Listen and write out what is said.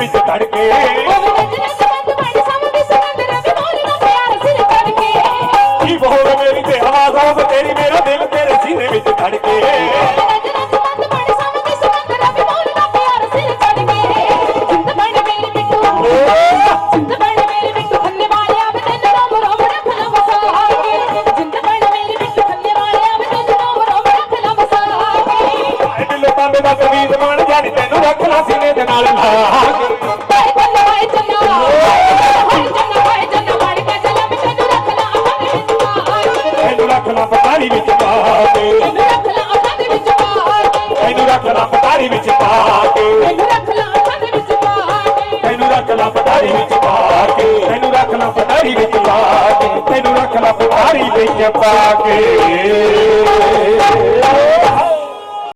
ਵਿੱਚ ਧੜ ਕੇ ਕੀ ਬੋਲ ਮੇਰੀ ਤੇ ਆਵਾਜ਼ ਆਵੇ ਤੇਰੀ ਮੇਰਾ ਦਿਲ ਤੇਰੇ ਸੀਨੇ ਵਿੱਚ ਧੜ ਕੇ ਨਾਲ ਨਾਲ। ਰੱਖ ਲਾ ਪਟਾਰੀ ਵਿੱਚ ਪਾ ਕੇ। ਤੈਨੂੰ ਰੱਖ ਲਾਂ ਅੱਖਾਂ ਦੇ ਵਿੱਚ ਪਾ ਕੇ। ਤੈਨੂੰ ਰੱਖ ਲਾ ਪਟਾਰੀ ਵਿੱਚ ਪਾ ਕੇ। ਤੈਨੂੰ ਰੱਖ ਲਾਂ ਅੱਖਾਂ ਦੇ ਵਿੱਚ ਪਾ ਕੇ। ਤੈਨੂੰ ਰੱਖ ਲਾ ਪਟਾਰੀ ਵਿੱਚ ਪਾ ਕੇ। ਰੱਖ ਲਾ ਪਟਾਰੀ ਵਿੱਚ ਪਾ ਕੇ। ਰੱਖ ਲਾ ਪਟਾਰੀ ਵਿੱਚ ਪਾ ਕੇ।